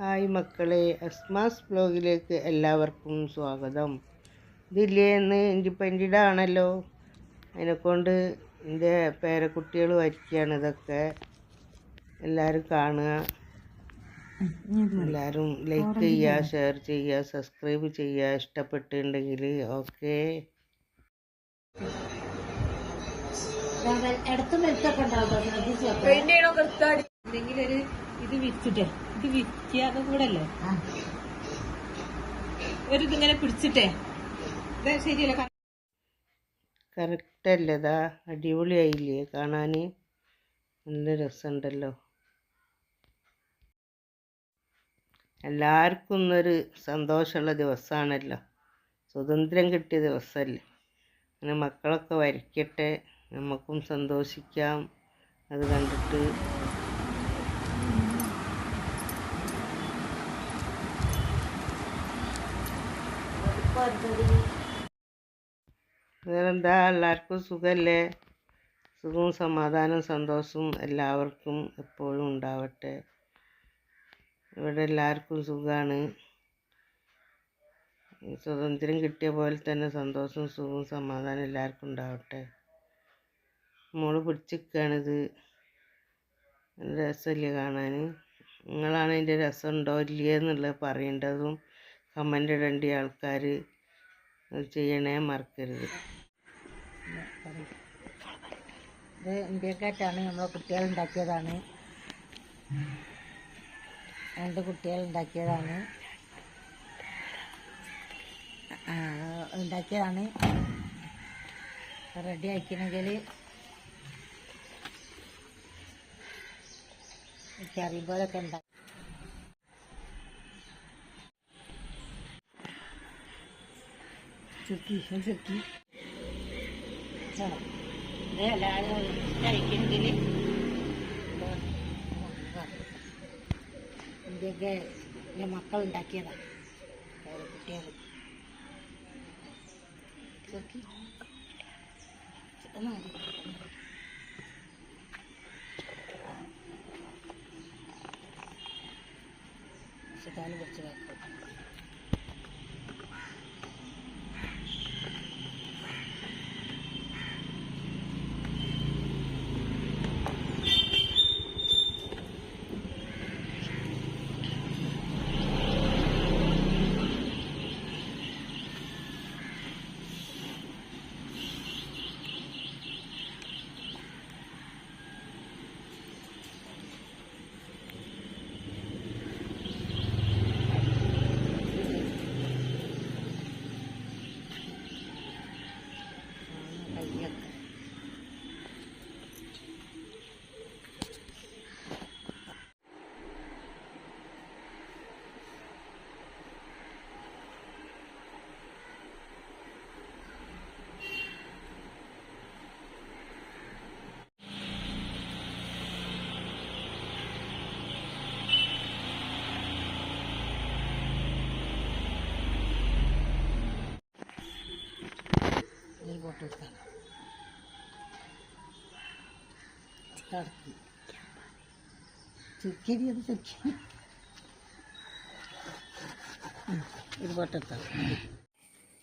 Hi മക്കളെ അസ്മാസ് ബ്ലോഗിലേക്ക് എല്ലാവർക്കും സ്വാഗതം. ഇതില്ലേ ഇന്ന് ഇൻഡിപെൻഡന്റ് ആണല്ലോ അതിനെക്കൊണ്ട് എന്റെ പേരക്കുട്ടികൾ വരയ്ക്കുകയാണ് ഇതൊക്കെ. എല്ലാവരും കാണുക. എല്ലാവരും ലൈക്ക് ചെയ്യുക ഷെയർ ചെയ്യുക സബ്സ്ക്രൈബ് ചെയ്യുക ഇഷ്ടപ്പെട്ടിട്ടുണ്ടെങ്കിൽ ഓക്കെ ഇടത്തും വലുത്തൊക്കെ ഉണ്ടാവും. ശ്രദ്ധിച്ചു എന്തെങ്കിലും ഒരു ഇത് വിരിച്ചിട്ടെ ഇത് വിരിക്കാതെ കൂടെ അല്ലേ ഒരു ഇതിങ്ങനെ പിടിച്ചിട്ടേ. കറക്റ്റല്ലതാ ശരിയല്ല? ക- കറക്റ്റ് അല്ലേ ഇതാ? അടിപൊളിയായില്ലേ കാണാൻ നല്ല രസമുണ്ടല്ലോ. എല്ലാവർക്കും ഇന്നൊരു സന്തോഷമുള്ള ദിവസമാണല്ലോ. സ്വാതന്ത്ര്യം കിട്ടിയ ദിവസമല്ലേ. അങ്ങനെ മക്കളൊക്കെ വരയ്ക്കട്ടെ. നമുക്കും സന്തോഷിക്കാം. അത് കണ്ടിട്ട് വേറെന്താ? എല്ലാവർക്കും സുഖമല്ലേ സുഖവും സമാധാനവും സന്തോഷവും എല്ലാവർക്കും എപ്പോഴും ഉണ്ടാവട്ടെ. ഇവിടെ എല്ലാവർക്കും സുഖമാണ് സ്വാതന്ത്ര്യം കിട്ടിയ പോലെ തന്നെ സന്തോഷവും സുഖവും സമാധാനം എല്ലാവർക്കും ഉണ്ടാവട്ടെ. മോൾ പിടിച്ചിരിക്കുകയാണിത് രസമില്ലേ കാണാൻ? നിങ്ങളാണ് അതിന്റെ രസം ഉണ്ടോ ഇല്ലയെന്നുള്ളത് പറയേണ്ടതും കമന്റ് ഇടേണ്ട ആൾക്കാർ ചെയ്യണേ മറക്കരുത്. ഇത് ഇന്ത്യക്കാറ്റാണ് നമ്മളെ കുട്ടികൾ ഉണ്ടാക്കിയതാണ്. രണ്ട് ആ, ഉണ്ടാക്കിയതാണ്. റെഡി ആക്കണമെങ്കിൽ കറി പോലൊക്കെ ഉണ്ടാക്കി ചുക്കി ഇത് എല്ലാവരും കഴിക്കണമെങ്കിൽ ഇന്ത്യയ്ക്ക് എന്റെ മക്കൾ ഉണ്ടാക്കിയതാണ് കുട്ടികൾ. മതി. ചിക്കൻ പൊടിച്ച് വെക്കും തന്നെ കടക്കി ചുക്കിരി അത് ചുക്കി. ഇത് പൊട്ടത്ത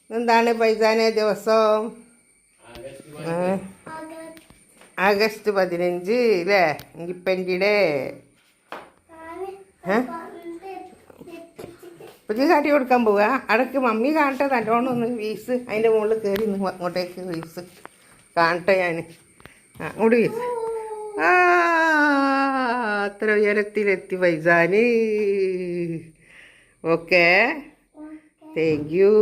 എന്താണ് പൈസാനെ ദിവസം? ആഗസ്റ്റ് പതിനഞ്ച് അല്ലേ ഇൻഡിപെൻഡ് ഡേ പുതിയ കാട്ടി കൊടുക്കാൻ പോവുക അടക്ക് മമ്മി കാണട്ടെ നല്ലോണം ഒന്ന് വീസ്. അതിന്റെ മുകളിൽ കയറി നിന്ന് അങ്ങോട്ടേക്ക് വീസ്. കാണട്ടെ ഞാൻ അങ്ങോട്ട് വീസ്. അത്ര ഉയരത്തിലെത്തി പൈസാന് ഓക്കെ. താങ്ക് യു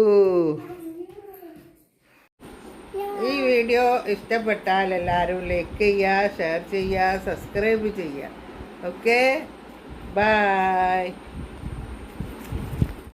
ഈ വീഡിയോ ഇഷ്ടപ്പെട്ടാൽ എല്ലാവരും ലൈക്ക് ചെയ്യുക ഷെയർ ചെയ്യുക സബ്സ്ക്രൈബ് ചെയ്യുക. Okay bye